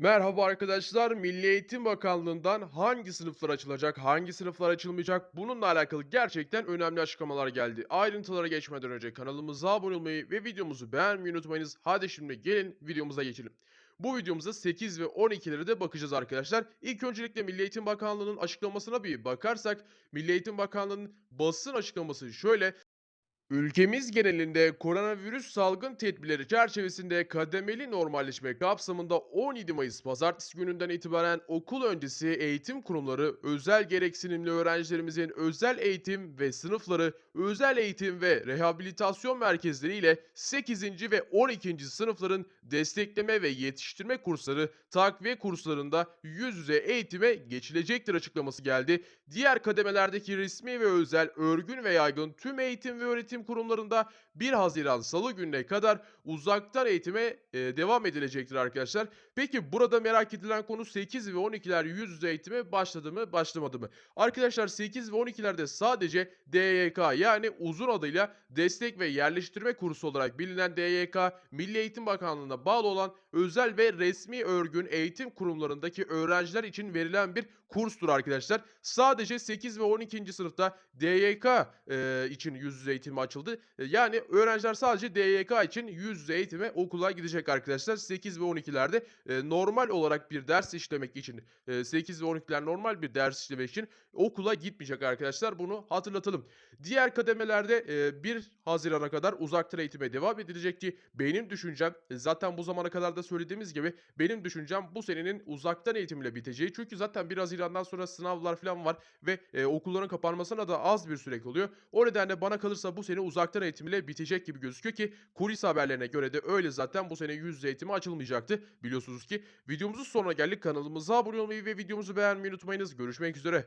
Merhaba arkadaşlar. Milli Eğitim Bakanlığı'ndan hangi sınıflar açılacak, hangi sınıflar açılmayacak bununla alakalı gerçekten önemli açıklamalar geldi. Ayrıntılara geçmeden önce kanalımıza abone olmayı ve videomuzu beğenmeyi unutmayınız. Hadi şimdi gelin videomuza geçelim. Bu videomuzda 8 ve 12'lere de bakacağız arkadaşlar. İlk öncelikle Milli Eğitim Bakanlığı'nın açıklamasına bir bakarsak Milli Eğitim Bakanlığı'nın basın açıklaması şöyle. Ülkemiz genelinde koronavirüs salgın tedbirleri çerçevesinde kademeli normalleşme kapsamında 17 Mayıs pazartesi gününden itibaren okul öncesi eğitim kurumları özel gereksinimli öğrencilerimizin özel eğitim ve sınıfları, özel eğitim ve rehabilitasyon merkezleri ile 8. ve 12. sınıfların destekleme ve yetiştirme kursları, takviye kurslarında yüz yüze eğitime geçilecektir açıklaması geldi. Diğer kademelerdeki resmi ve özel, örgün ve yaygın tüm eğitim ve öğretim kurumlarında 1 Haziran Salı gününe kadar uzaktan eğitime devam edilecektir arkadaşlar. Peki burada merak edilen konu 8 ve 12'ler yüz yüze eğitime başladı mı başlamadı mı? Arkadaşlar 8 ve 12'lerde sadece DYK yani uzun adıyla destek ve yerleştirme kursu olarak bilinen DYK Milli Eğitim Bakanlığı'na bağlı olan özel ve resmi örgün eğitim kurumlarındaki öğrenciler için verilen bir kurstur arkadaşlar. Sadece 8 ve 12. sınıfta DYK e, için yüz yüze eğitime açıldı. E, Yani öğrenciler sadece DYK için yüz yüze eğitime okula gidecek arkadaşlar. 8 ve 12'lerde e, normal olarak bir ders işlemek için e, 8 ve 12'ler normal bir ders işlemek için okula gitmeyecek arkadaşlar. Bunu hatırlatalım. Diğer kademelerde e, 1 Haziran'a kadar uzaktan eğitime devam edilecek ki benim düşüncem e, zaten bu zamana kadar da söylediğimiz gibi benim düşüncem bu senenin uzaktan eğitimle biteceği. Çünkü zaten 1 Haziran'dan sonra sınavlar falan var ve e, okulların kapanmasına da az bir süre kalıyor. O nedenle bana kalırsa bu sene uzaktan eğitim ile bitecek gibi gözüküyor ki kulis haberlerine göre de öyle zaten bu sene yüz yüze eğitimi açılmayacaktı. Biliyorsunuz ki videomuzun sonuna geldik. Kanalımıza abone olmayı ve videomuzu beğenmeyi unutmayınız. Görüşmek üzere.